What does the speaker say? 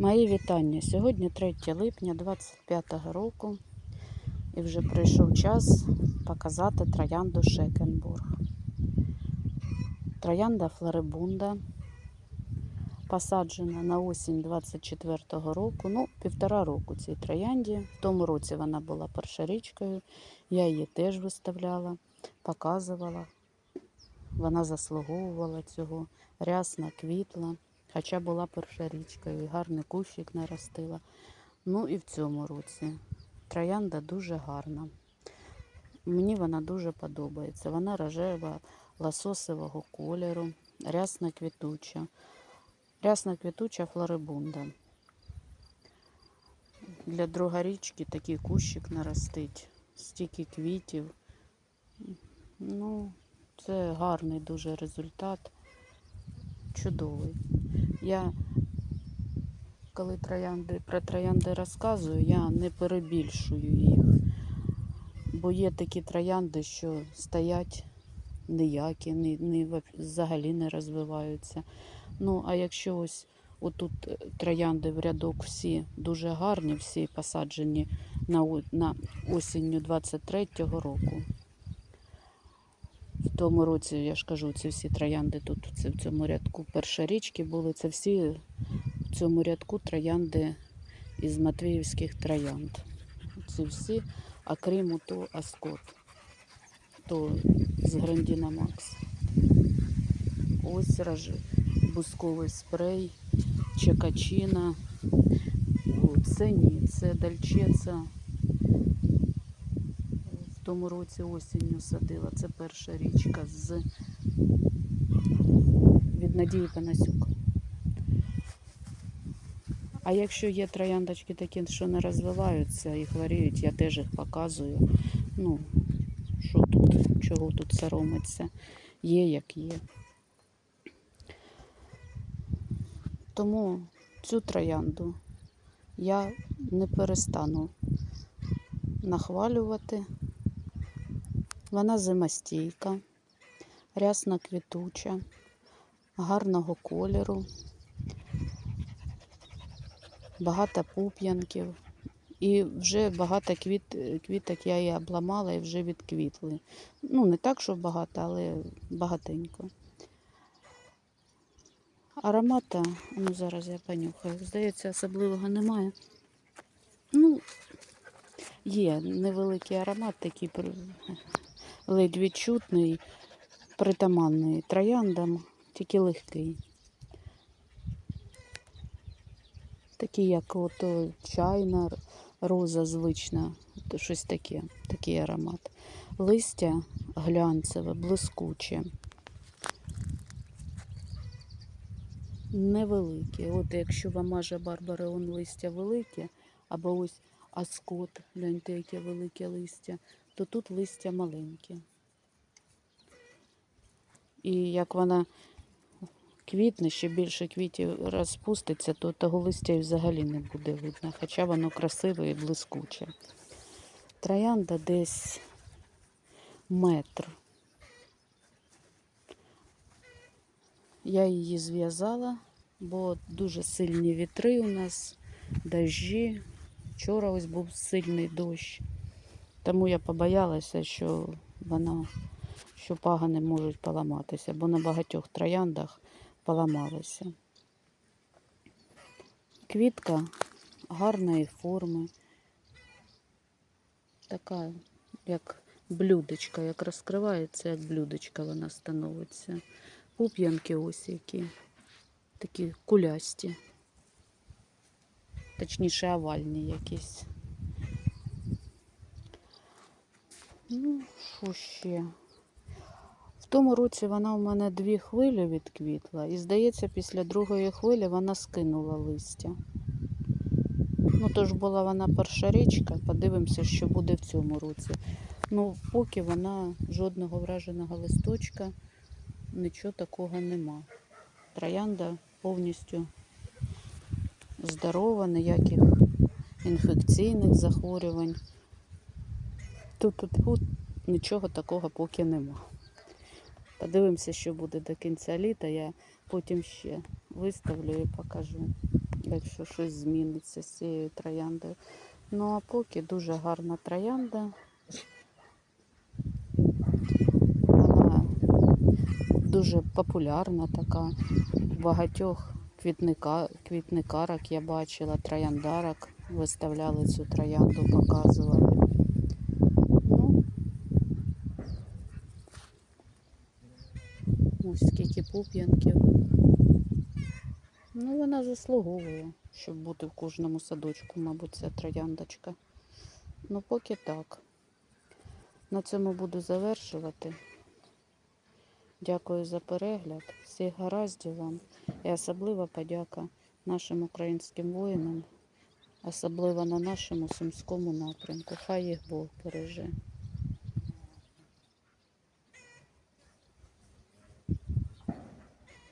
Мої вітання. Сьогодні 3 липня 25-го року і вже прийшов час показати троянду Шекенбург. Троянда Флорибунда посаджена на осінь 24-го року. Ну, півтора року цій троянді. В тому році вона була першорічкою. Я її теж виставляла, показувала. Вона заслуговувала цього, рясна, квітла. Хоча була першорічкою, і гарний кущик наростила. Ну і в цьому році троянда дуже гарна. Мені вона дуже подобається. Вона рожева, лососового кольору, рясна квітуча. Рясна квітуча флорибунда. Для другорічки такий кущик наростить, стільки квітів. Ну, це гарний дуже результат. Чудовий. Я, коли троянди, про троянди розказую, я не перебільшую їх. Бо є такі троянди, що стоять ніякі, ні, ні, взагалі не розвиваються. Ну, а якщо ось отут е, троянди в рядок всі дуже гарні, всі посаджені на, на осінню 23-го року. Тому році, я ж кажу, ці всі троянди тут це в цьому рядку першорічки були. Це всі в цьому рядку троянди із Матвіївських троянд. Ці всі, а ото Аскот, то з Грандіна Макс. Ось рож... бусковий спрей, чекачина. Це ні, це дальчеця. Тому році осінню садила. Це перша річка з від Надії Панасюк. А якщо є трояндочки такі, що не розвиваються і хворіють, я теж їх показую. Ну, що тут, чого тут соромиться, є як є. Тому цю троянду я не перестану нахвалювати. Вона зимостійка, рясна квітуча, гарного кольору, багато пуп'янків. І вже багато квіт, квіток я її обламала і вже відквітли. Ну, не так, що багато, але багатенько. Аромата, ну зараз я понюхаю, здається, особливого немає. Ну, є невеликий аромат, такий ледь відчутний, притаманний трояндам, тільки легкий. Такий, як от чайна роза звична, то щось таке, такий аромат. Листя глянцеве, блискуче. Невеликі. От якщо вам маже Барбареон листя велике, або ось аскот, гляньте, яке велике листя, то тут листя маленьке. І як вона квітне, ще більше квітів розпуститься, то того листя і взагалі не буде видно, хоча воно красиве і блискуче. Троянда десь метр. Я її зв'язала, бо дуже сильні вітри у нас, дощі. Вчора ось був сильний дощ. Тому я побоялася, що вона, що пагани можуть поламатися, бо на багатьох трояндах поламалися. Квітка гарної форми, така, як блюдечко, як розкривається, як блюдечко вона становиться. Пуп'янки ось які, такі кулясті, точніше овальні якісь. Ну, що ще? В тому році вона у мене дві хвилі відквітла, і здається, після другої хвилі вона скинула листя. Ну, то ж була вона перша річка, подивимося, що буде в цьому році. Ну, поки вона жодного враженого листочка, нічого такого нема. Троянда повністю здорова, ніяких інфекційних захворювань. Тут, тут, тут нічого такого поки нема. Подивимося, що буде до кінця літа. Я потім ще виставлю і покажу. якщо щось зміниться з цією трояндою. Ну а поки дуже гарна троянда. Вона дуже популярна така. В багатьох квітника, квітникарок я бачила, трояндарок виставляли цю троянду, показували. Ну, ось скільки пуп'янків. Ну, вона заслуговує, щоб бути в кожному садочку, мабуть, ця трояндочка. Ну, поки так. На цьому буду завершувати. Дякую за перегляд. Всіх гараздів вам. І особлива подяка нашим українським воїнам, особливо на нашому сумському напрямку. Хай їх Бог береже.